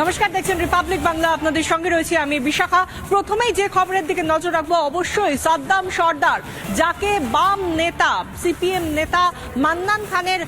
নমস্কার, দেখছেন রিপাবলিক বাংলা আপনাদের সঙ্গে রয়েছে আমি বিশাখা। প্রথমেই যে খবরের দিকে নজর রাখব, অবশ্যই সাদ্দাম সর্দার, যাকে বাম নেতা, সিপিএম নেতা মান্নান খানের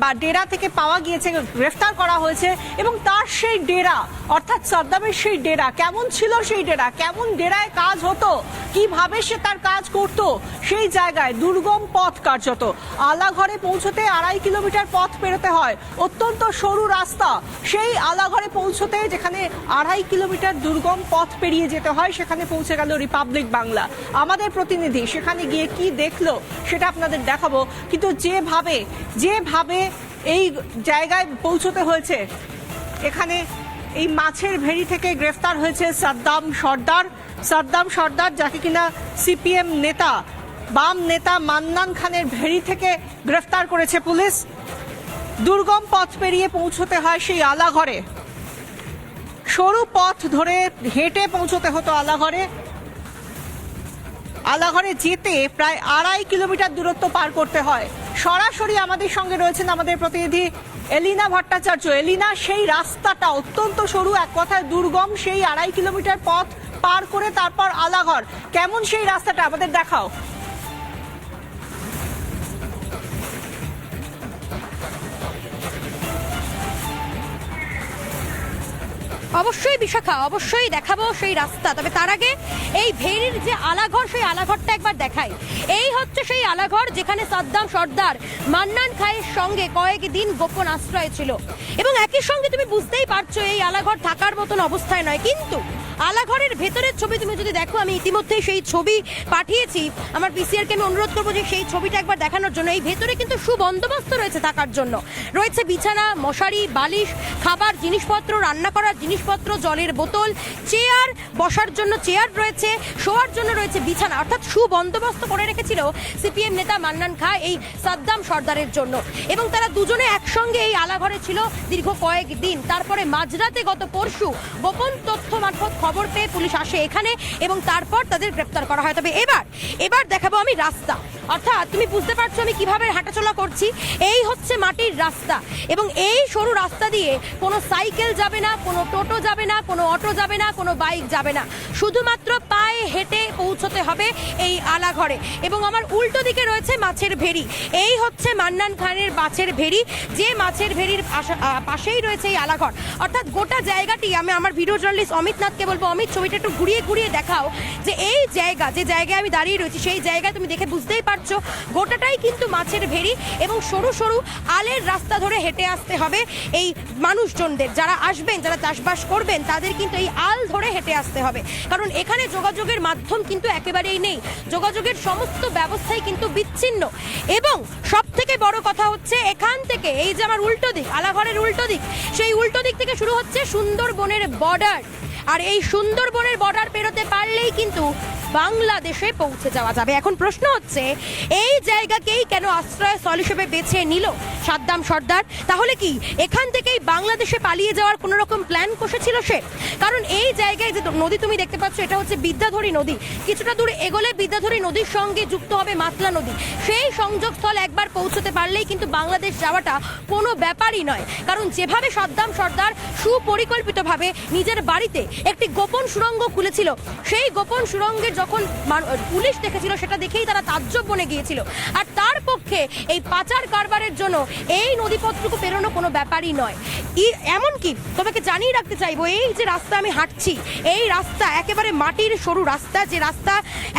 বা ডেরা থেকে পাওয়া গিয়েছে, গ্রেফতার করা হয়েছে এবং তার সেই ডেরা, অর্থাৎ সাদ্দামের সেই ডেরা, কেমন ছিল সেই ডেরা, কেমন ডেরায় কাজ হতো, কীভাবে সে তার কাজ করত, সেই জায়গায় দুর্গম পথ কার্যত। আলাঘরে পৌঁছতে আড়াই কিলোমিটার পথ পেরোতে হয়, অত্যন্ত সরু রাস্তা। সেই আলাঘরে পৌঁছতে যেখানে আড়াই কিলোমিটার দুর্গম পথ পেরিয়ে যেতে হয়, সেখানে পৌঁছে গেল রিপাবলিক বাংলা। আমাদের প্রতিনিধি সেখানে গিয়ে কি দেখল, সেটা আপনাদের দেখাবো। কিন্তু যেভাবে যেভাবে এই জায়গায় পৌঁছতে হয়েছে। এখানে এই মাছের ভেড়ি থেকে গ্রেফতার হয়েছে সাদ্দাম সর্দার। সাদ্দাম সর্দার যাকে কিনা সিপিএম নেতা, বাম নেতা মান্নান খানের ভেড়ি থেকে গ্রেফতার করেছে পুলিশ। দুর্গম পথ পেরিয়ে পৌঁছতে হয় সেই আলাঘরে। সরু পথ ধরে হেঁটে পৌঁছতে হতো আলাঘরে। আলাঘরে যেতে প্রায় আড়াই কিলোমিটার দূরত্ব পার করতে হয়। সরাসরি আমাদের সঙ্গে রয়েছেন আমাদের প্রতিনিধি এলিনা ভট্টাচার্য। এলিনা, সেই রাস্তাটা অত্যন্ত সরু, এক কথায় দুর্গম, সেই আড়াই কিলোমিটার পথ পার করে তারপর আলাঘর। কেমন সেই রাস্তাটা? আমাদের দেখাও। অবশ্যই বিশাখা, অবশ্যই দেখাবো সেই রাস্তা। তবে তার আগে এই ভেরির যে আলাঘর, সেই আলাঘরটা একবার দেখাই। এই হচ্ছে সেই আলাঘর যেখানে সাদ্দাম, সর্দার, মান্নান খায়ের সঙ্গে কয়েক দিন গোপন আশ্রয় ছিল। এবং একই সঙ্গে তুমি বুঝতেই পারছ, এই আলাঘর থাকার মতন অবস্থায় নয়। কিন্তু আলাঘরের ভেতরের ছবি তুমি যদি দেখো, আমি ইতিমধ্যে সেই ছবি পাঠিয়েছি। আমার পিসিআরকে আমি অনুরোধ করব যে সেই ছবিটা একবার দেখানোর জন্য। এই ভেতরে কিন্তু সুবন্দোবস্ত রয়েছে থাকার জন্য। রয়েছে বিছানা, মশারি, বালিশ, খাবার, জিনিসপত্র, রান্না করার জিনিসপত্র, জলের বোতল, চেয়ার, বসার জন্য চেয়ার রয়েছে, শোয়ার জন্য রয়েছে বিছানা। অর্থাৎ সুবন্দোবস্ত করে রেখেছিল সিপিএম নেতা মান্নান খা এই সাদ্দাম সর্দারের জন্য। এবং তারা দুজনে একসঙ্গে এই আলাঘরে ছিল দীর্ঘ কয়েক দিন তারপরে মাঝরাতে গত পরশু গোপন তথ্য মারফত খবর পেয়ে পুলিশ আসে এখানে এবং তারপর তাদের গ্রেপ্তার করা হয়। তবে এবার এবার দেখাবো আমি রাস্তা। অর্থাৎ তুমি বুঝতে পারছ আমি কীভাবে হাঁটাচলা করছি? এই হচ্ছে মাটির রাস্তা। এবং এই সরু রাস্তা দিয়ে কোনো সাইকেল যাবে না, কোনো টোটো যাবে না, কোনো অটো যাবে না, কোনো বাইক যাবে না। শুধুমাত্র পায়ে হেঁটে পৌঁছতে হবে এই আলাঘরে। এবং আমার উল্টো দিকে রয়েছে মাছের ভেড়ি। এই হচ্ছে মান্নান খানের মাছের ভেড়ি। যে মাছের ভেড়ির পাশেই রয়েছে এই আলাঘর। অর্থাৎ গোটা জায়গাটি আমি আমার ভিডিও জার্নালিস্ট অমিত নাথকে বলব, অমিত ছবিটা একটু ঘুরিয়ে ঘুরিয়ে দেখাও যে এই জায়গা, যে জায়গায় আমি দাঁড়িয়ে রয়েছি, সেই জায়গায় তুমি দেখে বুঝতেই পারছ গোটাটাই কিন্তু মাছের ভেড়ি এবং সরু সরু আলের রাস্তা ধরে হেঁটে আসতে হবে এই মানুষজনদের। যারা আসবেন, যারা চাষবাস করবেন, তাদের কিন্তু এই আল ধরে হেঁটে আসতে হবে। কারণ এখানে যোগাযোগের মাধ্যম কিন্তু একেবারেই নেই। যোগাযোগের সমস্ত ব্যবস্থাই কিন্তু বিচ্ছিন্ন। এবং সব থেকে বড় কথা হচ্ছে, এখান থেকে এই যে আমার উল্টো দিক, আলাঘরের উল্টো দিক, সেই উল্টো দিক থেকে শুরু হচ্ছে সুন্দরবনের বর্ডার আর এই সুন্দরবনের বর্ডার পেরোতে পারলেই কিন্তু বাংলাদেশে পৌঁছে যাওয়া যাবে। এখন প্রশ্ন হচ্ছে, এই জায়গাকেই কেন আশ্রয়স্থল হিসেবে বেছে নিল? সাদ্দাম সর্দার। তাহলে কি এখান থেকেই বাংলাদেশে পালিয়ে যাওয়ার কোনো রকম প্ল্যান কষেছিল সে? কারণ এই জায়গায় যে নদী তুমি দেখতে পাচ্ছ, এটা হচ্ছে বিদ্যাধরী নদী। কিছুটা দূর এগোলে বিদ্যাধরী নদীর সঙ্গে যুক্ত হবে মাতলা নদী। সেই সংযোগস্থল একবার পৌঁছতে পারলেই কিন্তু বাংলাদেশ যাওয়াটা কোনো ব্যাপারই নয়। কারণ যেভাবে সাদ্দাম সর্দার সুপরিকল্পিতভাবে নিজের বাড়িতে একটি গোপন সুড়ঙ্গ খুলেছিল, সেই গোপন সুড়ঙ্গের যখন পুলিশ দেখেছিল, সেটা দেখেই তারা তাজ্জব বনে গিয়েছিল। আর পক্ষে এই পাচার কারবারের জন্য এই নদীপথটুকু পেরোনো কোনো ব্যাপারই নয়। এমনকি তোমাকে জানিয়ে রাখতে চাইব এই যে রাস্তা আমি হাঁটছি এই রাস্তা একেবারে মাটির সরু রাস্তা যে রাস্তা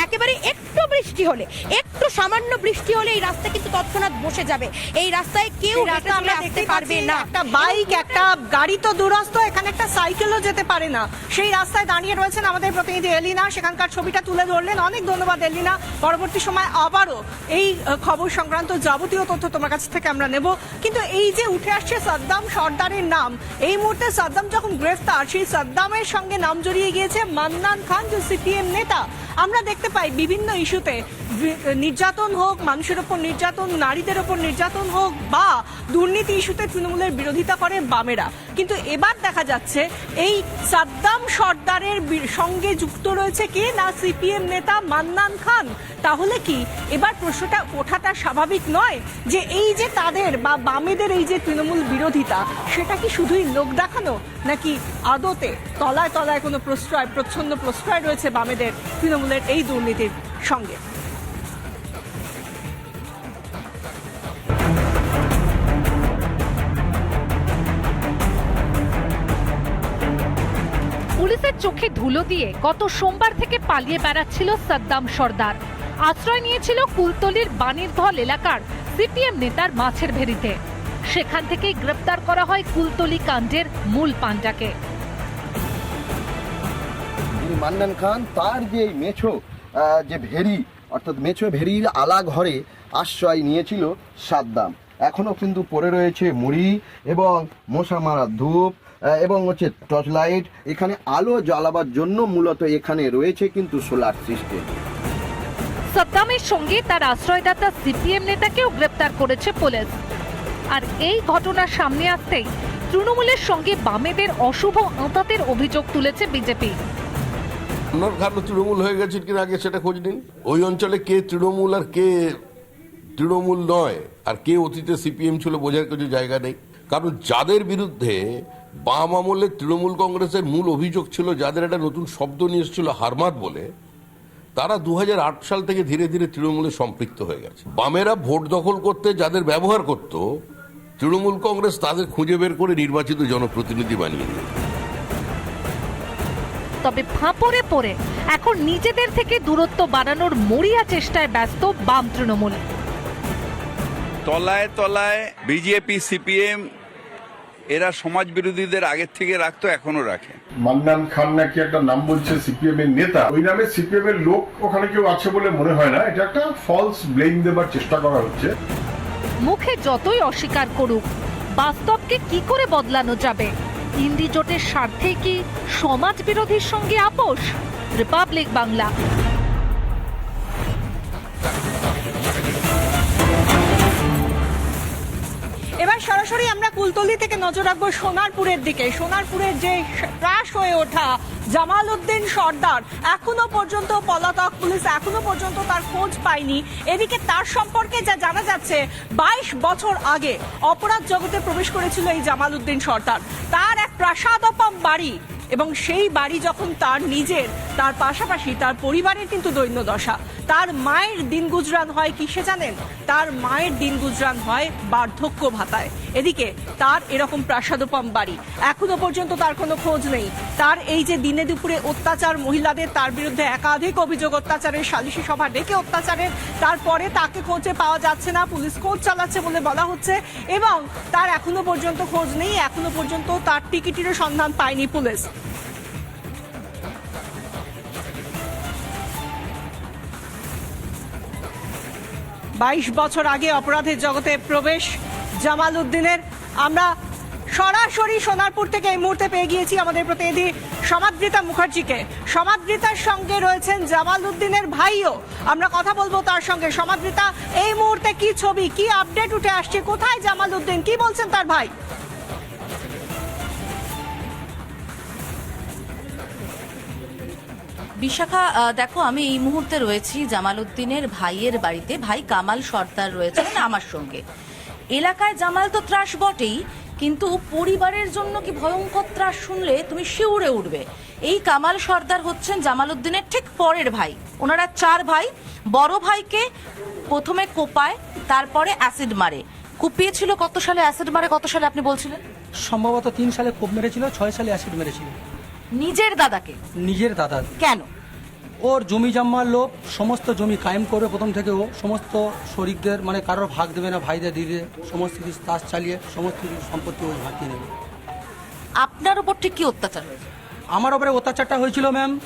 একেবারে একটু বৃষ্টি হলে একটু সামান্য বৃষ্টি হলে এই রাস্তা কিন্তু তৎক্ষণাৎ বসে যাবে। এই রাস্তায় কেউ রাস্তা আমরা আসতে দেখতে পারবে না। একটা বাইক একটা গাড়ি তো দূরস্থ এখানে একটা সাইকেলও যেতে পারে না। সেই রাস্তায় দাঁড়িয়ে রয়েছেন আমাদের প্রতিনিধি এলিনা সেখানকার ছবিটা তুলে ধরলেন। অনেক ধন্যবাদ এলিনা। পরবর্তী সময় আবারও এই খবর সংক্রান্ত যাবতীয় তথ্য তোমার কাছ থেকে আমরা নেব। কিন্তু এই যে উঠে আসছে সাদ্দাম সর্দারের নাম, এই মুহূর্তে সাদ্দাম যখন গ্রেফতার, সেই সাদ্দামের সঙ্গে নাম জড়িয়ে গিয়েছে মান্নান খান, যে সিপিএম নেতা। আমরা দেখতে পাই বিভিন্ন ইস্যুতে নির্যাতন হোক, মানুষের ওপর নির্যাতন, নারীদের ওপর নির্যাতন হোক, বা দুর্নীতি ইস্যুতে তৃণমূলের বিরোধিতা করে বামেরা। কিন্তু এবার দেখা যাচ্ছে, এই সাদ্দাম সর্দারের সঙ্গে যুক্ত রয়েছে কে? না সিপিএম নেতা মান্নান খান? তাহলে কি এবার প্রশ্নটা ওঠাটা স্বাভাবিক নয় যে এই যে তাদের বা বামেদের এই যে তৃণমূল বিরোধিতা, সেটা কি শুধুই লোক দেখানো, নাকি আদতে তলায় তলায় কোনো প্রশ্রয়, প্রচ্ছন্ন প্রশ্রয় রয়েছে বামেদের তৃণমূলের এই দুর্নীতির সঙ্গে? পুলিশের চোখে ধুলো দিয়ে গত সোমবার থেকে পালিয়ে বেড়াচ্ছিল সাদ্দাম সর্দার। আশ্রয় নিয়েছিল কুলতলির বানিরধল এলাকার সিপিএম নেতার মাছের ভেরিতে। সেখান থেকেই গ্রেপ্তার করা হয় কুলতলি কাণ্ডের মূল পাণ্ডাকে। যিনি মান্নান খান, তার যে মেছো যে ভেরি, অর্থাৎ মেছো ভেরির আলা ঘরে আশ্রয় নিয়েছিল সাদ্দাম। এখনও কিন্তু পড়ে রয়েছে মুড়ি এবং মশা মারা ধূপ। এবং হচ্ছে টর্চ লাইট এখানে আলো জ্বালাবার জন্য মূলত এখানে রয়েছে কিন্তু সোলার সিস্টেম। সাদ্দামের সঙ্গে তার আশ্রয়দাতা সিপিএম নেতাকেও গ্রেপ্তার করেছে পুলিশ। আর এই ঘটনার সামনে আসতেই তৃণমূলের সঙ্গে বামেদের অশুভ আঁতাতের অভিযোগ তুলেছে বিজেপি। আপনার খান তৃণমূল হয়ে গেছে কিনা আগে সেটা খোঁজ নিন। ওই অঞ্চলে কে তৃণমূল আর কে তৃণমূল নয় আর কে অতীতে সিপিএম ছিল বোঝার কিছু জায়গা নেই। কারণ যাদের বিরুদ্ধে বাম আমলে তৃণমূল কংগ্রেসের মূল অভিযোগ ছিল যাদের একটা নতুন শব্দ নিয়ে এসেছিল হারমাত বলে তারা দুহাজার আট সাল থেকে ধীরে ধীরে তৃণমূলে সম্পৃক্ত হয়ে গেছে। বামেরা ভোট দখল করতে যাদের ব্যবহার করত তৃণমূল কংগ্রেস তাদের খুঁজে বের করে নির্বাচিত জনপ্রতিনিধি বানিয়ে দিল তবে ফাঁপড়ে পড়ে এখন নিজেদের থেকে দূরত্ব বাড়ানোর মরিয়া চেষ্টায় ব্যস্ত বাম তৃণমূল। তলায় তলায় বিজেপি সিপিএম এরা সমাজ বিরোধীদের আগের থেকে রাখতো এখনও রাখে। মান্নান খান নাকি একটা নাম বলছে সিপিএম এর নেতা। ওই নামে সিপিএম এর লোক ওখানে কেউ আছে বলে মনে হয় না। এটা একটা ফলস ব্লেম দেবার চেষ্টা করা হচ্ছে। মুখে যতই অস্বীকার করুক বাস্তবকে কি করে বদলানো যাবে? ইন্ডি জোটের স্বার্থে কি সমাজ বিরোধীর সঙ্গে আপোষ? রিপাবলিক বাংলা। এবার সরাসরি আমরা কুলতলি থেকে নজর রাখব সোনারপুরের দিকে। সোনারপুরের যে ক্রাশ হয়ে ওঠা জামাল উদ্দিন সর্দার, এখনও পর্যন্ত পলাতক পুলিশ এখনও পর্যন্ত তার খোঁজ পায়নি। এদিকে তার সম্পর্কে যা জানা যাচ্ছে, বাইশ বছর আগে অপরাধ জগতে প্রবেশ করেছিল এই জামাল উদ্দিন সর্দার। তার এক প্রাসাদপম বাড়ি এবং সেই বাড়ি যখন তার নিজের, তার পাশাপাশি তার পরিবারের কিন্তু দৈন্য দশা। তার মায়ের দিন গুজরান হয় কিসে জানেন? তার মায়ের দিন গুজরান হয় বার্ধক্য ভাতায়। এদিকে তার এরকম প্রাসাদোপম বাড়ি। এখনও পর্যন্ত তার কোনো খোঁজ নেই। তার এই যে দিনে দুপুরে অত্যাচার মহিলাদের, তার বিরুদ্ধে একাধিক অভিযোগ, অত্যাচারের সালিশি সভা ডেকে অত্যাচারের, তারপরে তাকে খোঁজে পাওয়া যাচ্ছে না, পুলিশ খোঁজ চালাচ্ছে বলে বলা হচ্ছে, এবং তার এখনও পর্যন্ত খোঁজ নেই, এখনও পর্যন্ত তার টিকিটেরও সন্ধান পায়নি পুলিশ। বাইশ বছর আগে অপরাধের জগতে প্রবেশ জামাল উদ্দিনের। আমরা সরাসরি সোনারপুর থেকে এই মুহূর্তে পেয়ে গিয়েছি আমাদের প্রতিনিধি সমাদৃতা মুখার্জিকে। সমাদৃতার সঙ্গে রয়েছেন জামাল উদ্দিনের ভাইও। আমরা কথা বলব তার সঙ্গে। সমাদৃতা, এই মুহূর্তে কি ছবি, কি আপডেট উঠে আসছে? কোথায় জামাল উদ্দিন? কি বলছেন তার ভাই? বিশাখা দেখো, আমি এই মুহূর্তে রয়েছি জামালউদ্দিনের ভাইয়ের বাড়িতে। ভাই কামাল সর্দার রয়েছেন আমার সঙ্গে। এলাকায় জামাল তো ত্রাস বটেই, কিন্তু পরিবারের জন্য কি ভয়ঙ্কর ত্রাস শুনলে তুমি শিউরে উঠবে? এই কামাল সর্দার হচ্ছেন জামালউদ্দিনের ঠিক পরের ভাই। ওনারা চার ভাই। বড় ভাইকে প্রথমে কোপায়, তারপরে অ্যাসিড মারে। কুপিয়েছিল কত সালে? অ্যাসিড মারে কত সালে আপনি বলছিলেন? সম্ভবত তিন সালে কোপ মেরেছিল, ছয় সালে অ্যাসিড মেরেছিল। নিজের দাদাকে। নিজের দাদা। কেন? ওর জমি জম্মার লোভ সমস্ত জমি কায়েম করবে প্রথম থেকে ও সমস্ত শরিকদের মানে কারোর ভাগ দেবে না ভাইদের দিদি সমস্ত কিছু তাস চালিয়ে সমস্ত কিছু সম্পত্তি ও হাতিয়ে নেবে। আপনার উপর ঠিক কি অত্যাচার হয়েছে? আমার ওপরে অত্যাচারটা হয়েছিল ম্যাম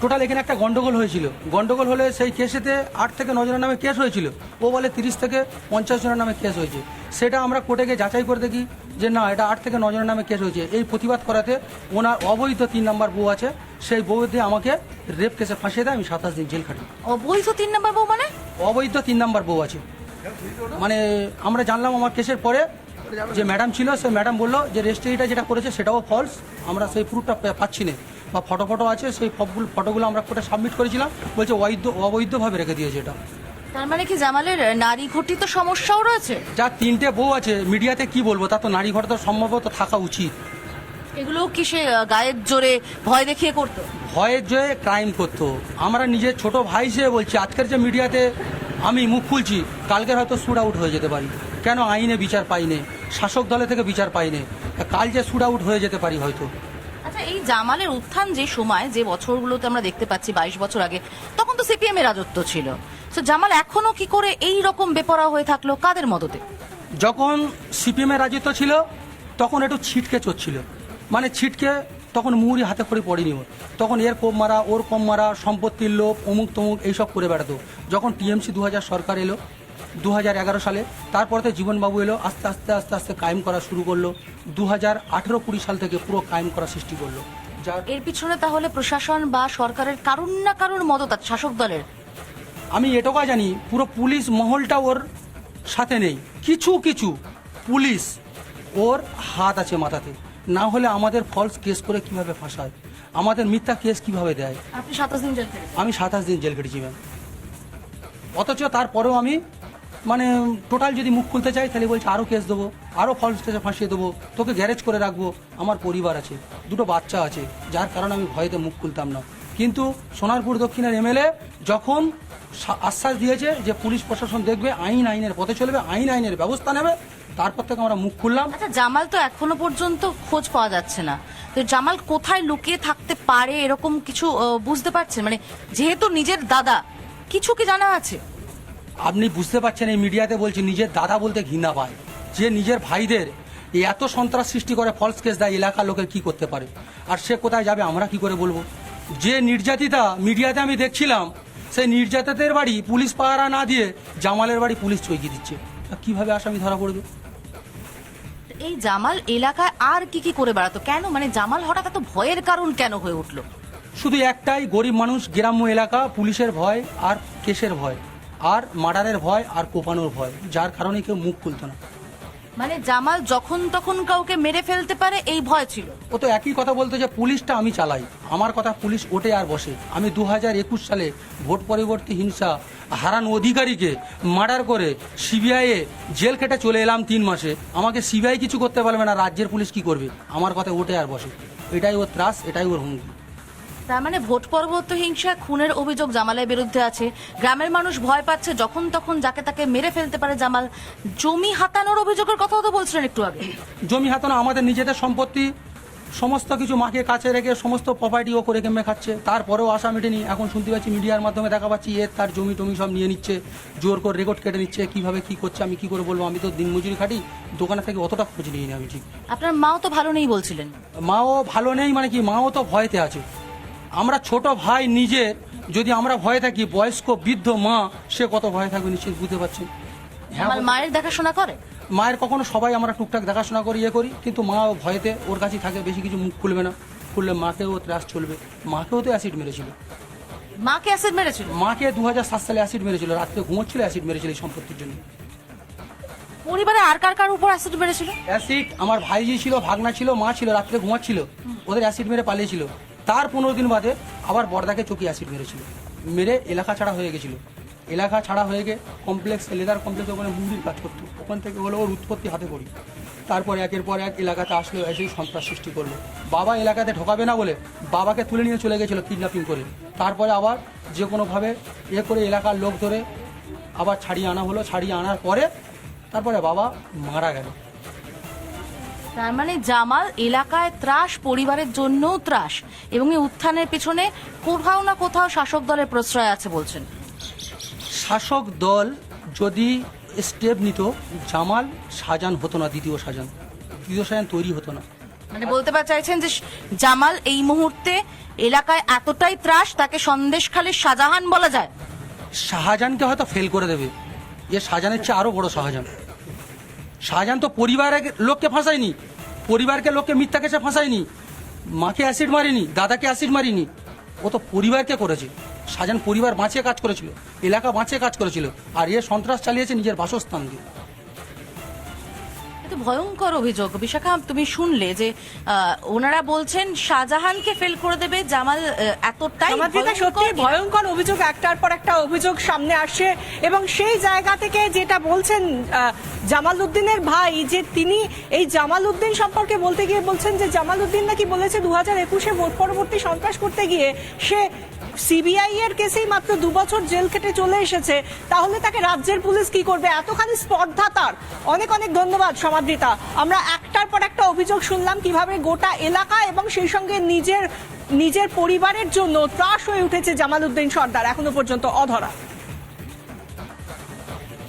টোটাল এখানে একটা গন্ডগোল হয়েছিল। গন্ডগোল হলে সেই কেসেতে আট থেকে ন জনের নামে কেস হয়েছিল। ও বলে তিরিশ থেকে পঞ্চাশ জনের নামে কেস হয়েছে। সেটা আমরা কোর্টে গিয়ে যাচাই করে দেখি। যে না এটা আট থেকে নজনের নামে কেস হয়েছে। এই প্রতিবাদ করাতে ওনার অবৈধ তিন নম্বর বউ আছে। সেই বউ দিয়ে আমাকে রেপ কেসে ফাঁসিয়ে দেয় আমি সাতাশ দিন জেল খাটি অবৈধ তিন নম্বর বউ মানে? অবৈধ তিন নাম্বার বউ আছে। মানে আমরা জানলাম আমার কেসের পরে যে ম্যাডাম ছিল সেই ম্যাডাম বলল যে রেজিস্ট্রিটা যেটা করেছে সেটাও ফলস আমরা সেই প্রুফটা পাচ্ছি না। বা ফটো ফটো আছে সেই ফটোগুলো ফটোগুলো আমরা কোর্টে সাবমিট করেছিলাম। বলছে অবৈধ অবৈধভাবে রেখে দিয়েছে এটা। তার মানে কি জামালের নারী ঘটিত সমস্যাও রয়েছে? যার তিনটে বউ আছে মিডিয়াতে কি বলব? তা তো নারী ঘর সম্ভবত থাকা উচিত। এগুলো কি সে গায়ের জোরে ভয় দেখিয়ে করতো? ভয়ের জয়ে ক্রাইম করতো। আমরা নিজের ছোট ভাই হিসেবে বলছি আজকের যে মিডিয়াতে আমি মুখ খুলছি কালকের হয়তো শুট আউট হয়ে যেতে পারি। কেন আইনে বিচার পাইনে? শাসক দলে থেকে বিচার পাইনে? কাল যে শুট আউট হয়ে যেতে পারি হয়তো। আচ্ছা এই জামালের উত্থান যে সময় যে বছরগুলোতে আমরা দেখতে পাচ্ছি বাইশ বছর আগে তখন তো সিপিএম এর রাজত্ব ছিল। তো জামাল এখনও কি করে এই রকম বেপরা হয়ে থাকল? কাদের মদতে? যখন সিপিএমের রাজত্ব ছিল তখন একটু ছিটকে চড়ছিল। মানে ছিটকে তখন মুহুরি হাতে করে পড়েনি ওর তখন এর কম মারা ওর কম মারা সম্পত্তির লোভ অমুক তমুক এইসব করে বেড়াতো। যখন টিএমসি দু হাজার সরকার এলো দু হাজার এগারো সালে তারপরে তো জীবনবাবু এলো আস্তে আস্তে আস্তে আস্তে কায়েম করা শুরু করল। দু হাজার আঠেরো কুড়ি সাল থেকে পুরো কায়েম করা সৃষ্টি করল। এর পিছনে তাহলে প্রশাসন বা সরকারের কারুন না কারুর মদত শাসক দলের? আমি এটুকু জানি পুরো পুলিশ মহলটা ওর সাথে নেই। কিছু কিছু পুলিশ ওর হাত আছে মাথাতে। না হলে আমাদের ফলস কেস করে কীভাবে ফাঁসায়? আমাদের মিথ্যা কেস কীভাবে দেয়? আপনি সাতাশ দিন জেল আমি সাতাশ দিন জেল কেটেছি ম্যাম অথচ তারপরেও আমি মানে টোটাল যদি মুখ খুলতে চাই তাহলে বলছে আরও কেস দেবো আরও ফলস কেসে ফাঁসিয়ে দেবো তোকে গ্যারেজ করে রাখব আমার পরিবার আছে দুটো বাচ্চা আছে যার কারণে আমি ভয়েতে মুখ খুলতাম না। কিন্তু সোনারপুর দক্ষিণের এমএলএ যখন আশ্বাস দিয়েছে যে পুলিশ প্রশাসন দেখবে আইন আইনের পথে চলবে আইন আইনের ব্যবস্থা নেবে তারপর থেকে আমরা মুখ খুললাম। আচ্ছা জামাল তো এখনও পর্যন্ত খোঁজ পাওয়া যাচ্ছে না। তো জামাল কোথায় লুকিয়ে থাকতে পারে এরকম কিছু বুঝতে পারছেন? মানে যেহেতু নিজের দাদা কিছু কি জানা আছে? আপনি বুঝতে পারছেন এই মিডিয়াতে বলছি নিজের দাদা বলতে ঘৃণা পায়। যে নিজের ভাইদের এত সন্ত্রাস সৃষ্টি করে ফলস কেস দেয় এলাকার লোকের কি করতে পারে? আর সে কোথায় যাবে আমরা কি করে বলব? যে নির্যাতিতা মিডিয়াতে আমি দেখছিলাম সেই নির্যাতিতের বাড়ি পুলিশ পাহারা না দিয়ে জামালের বাড়ি পুলিশ চৈকি দিচ্ছে। তা কীভাবে আসামি ধরা পড়বে? এই জামাল এলাকায় আর কি কি করে বেড়াতো? কেন? মানে জামাল হঠাৎ এত ভয়ের কারণ কেন হয়ে উঠল? শুধু একটাই গরিব মানুষ গ্রাম্য এলাকা পুলিশের ভয় আর কেসের ভয় আর মার্ডারের ভয় আর কোপানোর ভয় যার কারণে কেউ মুখ খুলতো না। মানে জামাল যখন তখন কাউকে মেরে ফেলতে পারে, এই ভয় ছিল। ও তো একই কথা বলতো যে পুলিশটা আমি চালাই। আমার কথা পুলিশ ওঠে আর বসে। আমি দু হাজার একুশ সালে ভোট পরবর্তী হিংসা, হারান অধিকারীকে মার্ডার করে সিবিআইয়ে জেল খেটে চলে এলাম তিন মাসে। আমাকে সিবিআই কিছু করতে পারবে না, রাজ্যের পুলিশ কি করবে? আমার কথা ওঠে আর বসে। এটাই ওর ত্রাস, এটাই ওর হুমকি। তার মানে ভোট পরবর্তী হিংসা খুনের অভিযোগ জামালের বিরুদ্ধে আছে। গ্রামের মানুষ ভয় পাচ্ছে যখন তখন যাকে তাকে মেরে ফেলতে পারে জামাল। জমি হাতানোর অভিযোগের কথাও তো বলছিলেন একটু আগে। জমি হাতানো আমাদের নিজেদের সম্পত্তি সমস্ত কিছু মাকে কাছে রেখে সমস্ত প্রপার্টি ও করে কেমে খাচ্ছে। তারপরেও আশা মেটেনি। এখন শুনতে পাচ্ছি মিডিয়ার মাধ্যমে দেখা পাচ্ছি এ তার জমি টমি সব নিয়ে নিচ্ছে জোর করে রেকর্ড কেটে নিচ্ছে কীভাবে কি করছে আমি কি করে বলব? আমি তো দিনমজুরি খাটি দোকানে থেকে অতটা খোঁজ নিয়ে নিই আমি ঠিক। আপনার মাও তো ভালো নেই বলছিলেন। মাও ভালো নেই মানে কি? মাও তো ভয়তে আছে। আমরা ছোট ভাই নিজে যদি আমরা ভয়ে থাকি বয়স্ক বৃদ্ধ মা সে কত ভয়ে থাকবে নিশ্চিত বুঝতে পারছেন হ্যাঁ আমার মায়ের দেখাশোনা করে? মায়ের কখনো সবাই আমরা টুকটাক দেখাশোনা করি ইয়ে করি কিন্তু মা ভয়েতে ওর কাছেই থাকে বেশি কিছু মুখ খুলবে না। খুললে মাকেও ত্রাস চলবে। মাকেও তো অ্যাসিড মেরেছিল। মাকে অ্যাসিড মেরেছিল? মাকে দু হাজার সাত সালে অ্যাসিড মেরেছিল রাত্রে ঘুমোচ্ছিল অ্যাসিড মেরেছিল এই সম্পত্তির জন্য। পরিবারে আর কার কার উপর অ্যাসিড মেরেছিল? অ্যাসিড আমার ভাইজি ছিল ভাগনা ছিল মা ছিল রাত্রে ঘুমাচ্ছিল। ওদের অ্যাসিড মেরে পালিয়েছিল। তার পনেরো দিন বাদে আবার বর্দাকে চকি অ্যাসিড মেরেছিল মেরে এলাকা ছাড়া হয়ে গেছিল। এলাকা ছাড়া হয়ে গিয়ে কমপ্লেক্স লেদার কমপ্লেক্স ওখানে মুহুরির কাজ করতো। ওখান থেকে হলো ওর উৎপত্তি হাতে করি। তারপর একের পর এক এলাকাতে আসলো, এসেই সন্ত্রাস সৃষ্টি করল। বাবা এলাকাতে ঢোকাবে না বলে বাবাকে তুলে নিয়ে চলে গেছিল কিডন্যাপিং করে। তারপরে আবার যে কোনোভাবে এ করে এলাকার লোক ধরে আবার ছাড়িয়ে আনা হলো। ছাড়িয়ে আনার পরে তারপরে বাবা মারা গেল। তার মানে জামাল এলাকায় ত্রাস পরিবারের জন্যও ত্রাস এবং এই উত্থানের পেছনে কোথাও না কোথাও শাসক দলের প্রশ্রয় আছে বলছেন। শাসক দল যদি স্টেপ নিত জামাল সাজান হতো না দ্বিতীয় সাজান। দ্বিতীয় সাজান তৈরি হতো না। মানে বলতে পার চাইছেন যে জামাল এই মুহূর্তে এলাকায় এতটাই ত্রাস তাকে সন্দেশখালীর শাহজাহান বলা যায়। শাহজাহানকে হয়তো ফেল করে দেবে। যে শাহজাহানের চেয়ে আরও বড় শাহজাহান। শাহজাহান তো পরিবারের লোককে ফাঁসায়নি, পরিবারকে লোককে মিথ্যা কেসে ফাঁসায়নি, মাকে অ্যাসিড মারিনি, দাদাকে অ্যাসিড মারিনি, ও তো পরিবারকে করেছে। শাহজাহান পরিবার বাঁচিয়ে কাজ করেছিল, এলাকা বাঁচিয়ে কাজ করেছিল, আর এ সন্ত্রাস চালিয়েছে নিজের বাসস্থান দিয়ে ভয়ঙ্কর অভিযোগ। বিশাখা তুমি শুনলে যে ওনারা বলছেন শাহজাহানকে ফেল করে দেবে জামাল এতটাই সত্যি ভয়ঙ্কর অভিযোগ একটার পর একটা অভিযোগ সামনে আসছে এবং সেই জায়গা থেকে যেটা বলছেন জামাল উদ্দিনের ভাই যে তিনি এই জামাল উদ্দিন সম্পর্কে বলতে গিয়ে বলছেন যে জামাল উদ্দিন নাকি বলেছে দু হাজার একুশে ভোট পরবর্তী সন্ত্রাস করতে গিয়ে সে সিবিআই এর কেসেই মাত্র দু বছর জেল খেটে চলে এসেছে। তাহলে তাকে রাজ্যের পুলিশ কি করবে? এতখানি স্পর্ধা তার। অনেক অনেক ধন্যবাদ সমাদৃতা। আমরা একটার পর একটা অভিযোগ শুনলাম কীভাবে গোটা এলাকা এবং সেই সঙ্গে নিজের নিজের পরিবারের জন্য ত্রাস হয়ে উঠেছে জামাল উদ্দিন সর্দার, এখনও পর্যন্ত অধরা।